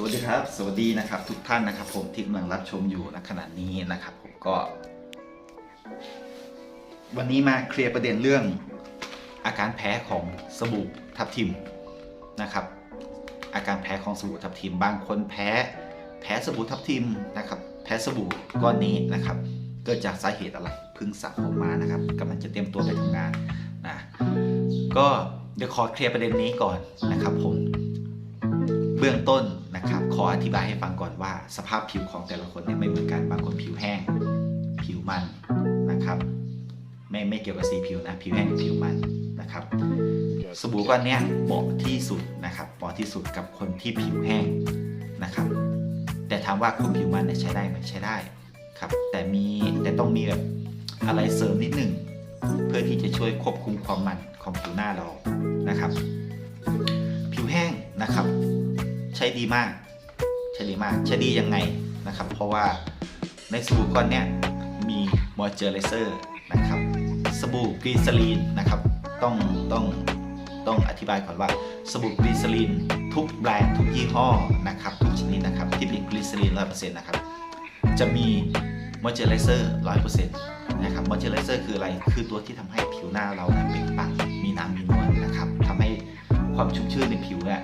สวัสดีครับ สวัสดีนะครับ ทุกท่านนะครับ ผมที่กำลังรับชมอยู่ณขณะนี้นะครับ ผมก็ วันนี้มาเคลียร์ประเด็นเรื่องอาการแพ้ของสบู่ทับทิมนะครับ อาการแพ้ของสบู่ทับทิม บางคนแพ้แพ้สบู่ทับทิมนะครับ แพ้สบู่ก้อนนี้นะครับ เกิดจากสาเหตุอะไรเพิ่งสระผมมานะครับกำลังจะเตรียมตัวไปทำงานนะก็เดี๋ยวขอเคลียร์ประเด็นนี้ก่อนนะครับผมเบื้องต้น นะครับขออธิบายให้ฟังก่อนว่า สภาพผิวของแต่ละคนเนี่ยไม่เหมือนกันบางคนผิวแห้ง ผิวมันนะครับไม่ไม่เกี่ยวกับสีผิวนะ ผิวแห้งผิวมันนะครับ สบู่ก้อนเนี้ยเหมาะที่สุดนะครับเหมาะที่สุดกับคนที่ผิวแห้งนะครับ แต่ถามว่าคนผิวมันเนี่ยใช้ได้ไหมใช้ได้ครับ แต่มีแต่ต้องมีแบบอะไรเสริมนิดหนึ่งเพื่อที่จะช่วยควบคุมความมันของผิวหน้าเรานะครับ ผิวแห้งนะครับ ใช้ดีมาก ใช้ดีมาก ใช้ดียังไงนะครับ เพราะว่าในสบู่ก้อนเนี้ยมีมอยเจอร์ไรเซอร์นะครับสบู่กรีซาลีนนะครับต้องต้องต้องอธิบายก่อนว่าสบู่กรีซาลีนทุกแบรนด์ทุกยี่ห้อนะครับทุกชนิดนะครับที่เป็นกรีซาลีนร้อยเปอร์เซ็นต์นะครับจะมีมอยเจอร์ไรเซอร์ร้อยเปอร์เซ็นต์นะครับมอยเจอร์ไรเซอร์คืออะไรคือตัวที่ทำให้ผิวหน้าเราเนี่ยเปล่งปลั่งมีน้ำมีนวลนะครับทำให้ความชุ่มชื้นในผิวเนี่ย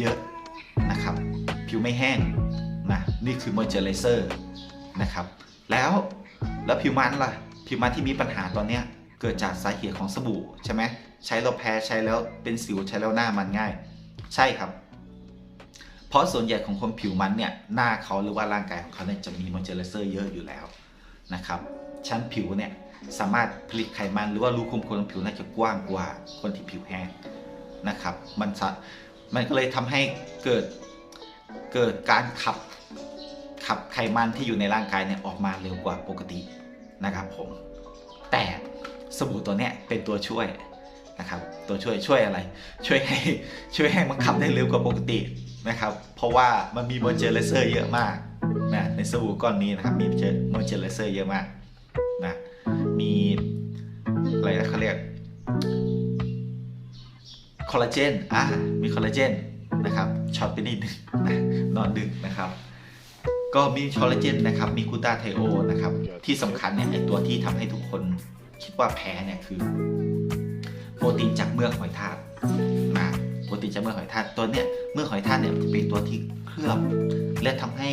เยอะ ไม่แห้งนะนี่คือมอยเจอร์ไรเซอร์นะครับ แล้วแล้วผิวมันล่ะ ผิวมันที่มีปัญหาตอนเนี้ยเกิดจากสาเหตุของสบู่ใช่ไหมใช้แล้วแพ้ใช้แล้วเป็นสิวใช้แล้วหน้ามันง่าย ใช่ครับ เพราะส่วนใหญ่ของคนผิวมันเนี่ยหน้าเขาหรือว่าร่างกายของเขาเนี่ยจะมีมอยเจอร์ไรเซอร์เยอะอยู่แล้วนะครับ ชั้นผิวเนี่ยสามารถผลิตไขมันหรือว่ารูขุมขนของผิวน่าจะกว้างกว่าคนที่ผิวแห้งนะครับ มันสะมันก็เลยทำให้เกิด เกิดการขับขับไขมันที่อยู่ในร่างกายเนี่ยออกมาเร็วกว่าปกตินะครับผม แต่สบู่ตัวเนี้ยเป็นตัวช่วยนะครับ ตัวช่วยช่วยอะไร ช่วยให้ช่วยให้มันขับได้เร็วกว่าปกตินะครับ เพราะว่ามันมีโมเจอร์ไรเซอร์เยอะมากนะในสบู่ก้อนนี้นะครับมีโมเจอร์ไรเซอร์เยอะมากนะมีอะไรนะเขาเรียกคอลลาเจนอะมีคอลลาเจนนะครับ ช็อตไปนิดนึงนะนอนดึกนะครับ ก็มีคอลลาเจนนะครับ มีกูตาไทโอนะครับ ที่สำคัญเนี่ยไอตัวที่ทำให้ทุกคนคิดว่าแพ้เนี่ยคือ โปรตีนจากเมือกหอยทากนะโปรตีนจากเมือกหอยทากตัวเนี่ยเมือกหอยทากเนี่ยเป็นตัวที่เคลือบ และทำให้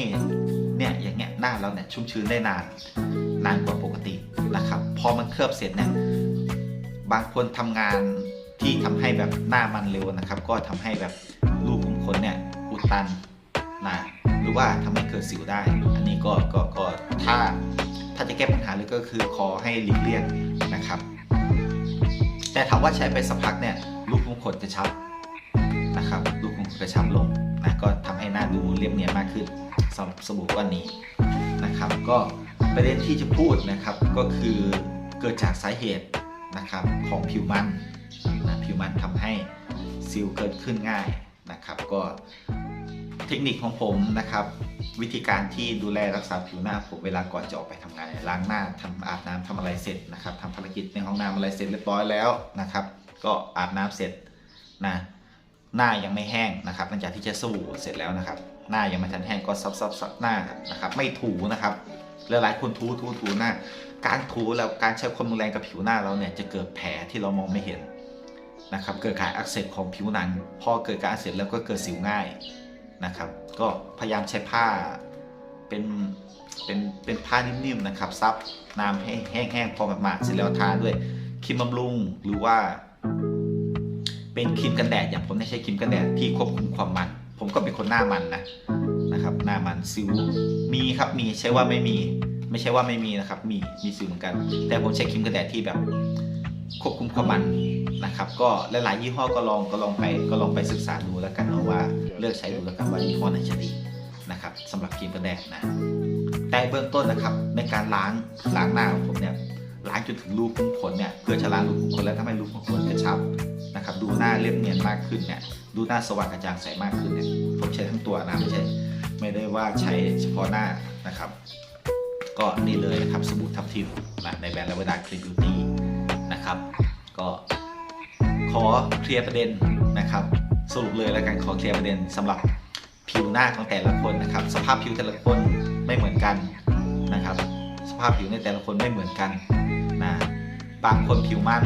เนี่ยอย่างเงี้ยหน้าเราเนี่ยชุ่มชื้นได้นานนานกว่าปกตินะครับ พอมันเคลือบเสร็จเนี่ยบางคนทำงานที่ทำให้แบบหน้ามันเร็วนะครับ ก็ทำให้แบบ นเนี่ยอุดตันนะหรือว่าทำให้เกิดสิวได้ อันนี้ก็ก็ก็ถ้าถ้าจะแก้ปัญหาเลยก็คือขอให้หลีกเลี่ยงนะครับ แต่ถามว่าใช้ไปสักพักเนี่ยรูขุมขนกระชับนะครับรูขุมขนกระชับลงนะก็ทำให้หน้าดูเรียบเนียนมากขึ้นสำหรับสบู่ก้อนนี้นะครับ ก็ประเด็นที่จะพูดนะครับก็คือเกิดจากสาเหตุนะครับของผิวมันนะผิวมันทำให้สิวเกิดขึ้นง่าย นะครับ ก็เทคนิคของผมนะครับ วิธีการที่ดูแลรักษาผิวหน้าผมเวลาก่อนจะออกไปทำงานล้างหน้าทำอาบน้ำทำอะไรเสร็จนะครับทำภารกิจในห้องน้ำอะไรเสร็จเรียบร้อยแล้วนะครับ ก็อาบน้ำเสร็จนะหน้ายังไม่แห้งนะครับหลังจากที่จะสู่เสร็จแล้วนะครับ หน้ายังไม่ทันแห้งก็ซับซับซับหน้านะครับ ไม่ถูนะครับหลายคนถูถูถูหน้า การถูแล้วการใช้ความรุนแรงกับผิวหน้าเราเนี่ยจะเกิดแผลที่เรามองไม่เห็น นะครับเกิดการอักเสบของผิวหนัง พอเกิดการอักเสบแล้วก็เกิดสิวง่ายนะครับ ก็พยายามใช้ผ้าเป็นเป็นเป็นผ้านิ่มๆนะครับซับน้ำให้แห้งๆพอมากๆเสร็จแล้วทาด้วยครีมบำรุงหรือว่า เป็นครีมกันแดดอย่างผมเนี่ยใช้ครีมกันแดดที่ควบคุมความมัน ผมก็เป็นคนหน้ามันนะนะครับ หน้ามันสิวมีครับมีใช่ว่าไม่มี ไม่ใช่ว่าไม่มีนะครับ มีมีสิวเหมือนกัน แต่ผมใช้ครีมกันแดดที่แบบ ควบคุมความมันนะครับ ก็หลายๆยี่ห้อก็ลองก็ลองไปก็ลองไปศึกษาดูแล้วกันเอาว่าเลือกใช้ดูแล้วกันว่ายี่ห้อไหนจะดีนะครับสำหรับครีมกันแดดนะแต่เบื้องต้นนะครับในการล้างล้างหน้าของผมเนี่ยล้างจนถึงรูขุมขนเนี่ยเพื่อจะล้างรูขุมขนและทำให้รูขุมขนกระชับนะครับ ดูหน้าเรียบเนียนมากขึ้นเนี่ยดูหน้าสว่างกระจ่างใสมากขึ้นเนี่ยผมใช้ทั้งตัวนะไม่ใช่ไม่ได้ว่าใช้เฉพาะหน้านะครับ ก็นี่เลยนะครับสบู่ทับทิมนะในแบรนด์ลาเวดาคลีนบิวตี้ นะครับ ก็ขอเคลียร์ประเด็นนะครับ สรุปเลยแล้วกันขอเคลียร์ประเด็นสำหรับผิวหน้าของแต่ละคนนะครับ สภาพผิวแต่ละคนไม่เหมือนกันนะครับ สภาพผิวในแต่ละคนไม่เหมือนกันนะบางคนผิวมัน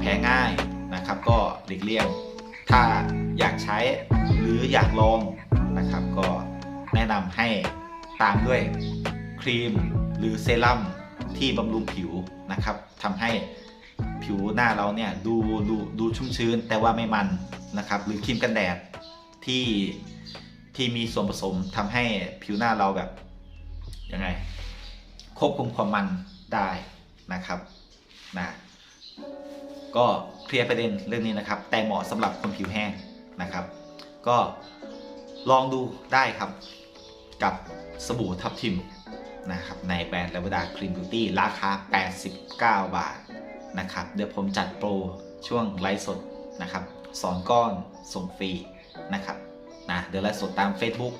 แพ้ง่ายนะครับ ก็หลีกเลี่ยงถ้าอยากใช้หรืออยากลองนะครับ ก็แนะนำให้ตามด้วยครีมหรือเซรั่มที่บำรุงผิวนะครับทำให้ ผิวหน้าเราเนี่ยดูดูดูชุ่มชื้นแต่ว่าไม่มันนะครับ หรือครีมกันแดดที่ที่มีส่วนผสมทำให้ผิวหน้าเราแบบยังไง ควบคุมความมันได้นะครับนะก็เคลียร์ประเด็นเรื่องนี้นะครับ แต่เหมาะสำหรับคนผิวแห้งนะครับ ก็ลองดูได้ครับกับสบู่ทับทิมนะครับในแบรนด์ l a v a d a Clean Beauty ราคา 89 บาท นะครับ เดี๋ยวผมจัดโปรช่วงไลฟ์สดนะครับสอนก้อนส่งฟรีนะครับนะเดี๋ยวไลฟ์สดตาม Facebook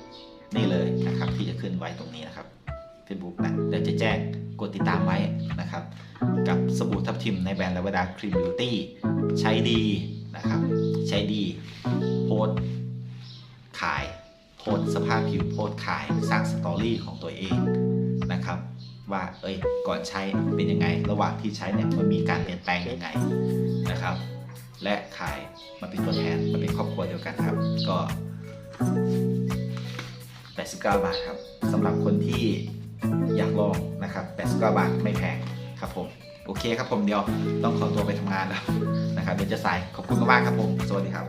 นี่เลยนะครับ ที่จะขึ้นไว้ตรงนี้นะครับ Facebook นะเดี๋ยวจะแจ้งกดติดตามไว้นะครับ กับสบู่ทับทิมในแบรนด์ลาวดาครีมบิวตี้ใช้ดีนะครับ ใช้ดีโพสขายโพสสภาพผิวโพสขายสร้างสตอรี่ของตัวเอง ว่า เอ้ย ก่อนใช้เป็นยังไง ระหว่างที่ใช้เนี่ยมันมีการเปลี่ยนแปลงยังไงนะครับ และขายมาเป็นตัวแทนมาเป็นครอบครัวเดียวกันครับ ก็ 89 บาทครับสำหรับคนที่อยากลองนะครับ89 บาทไม่แพงครับผม โอเคครับผมเดี๋ยวต้องขอตัวไปทำงานแล้วนะครับเดี๋ยวจะสายขอบคุณมากครับผม สวัสดีครับ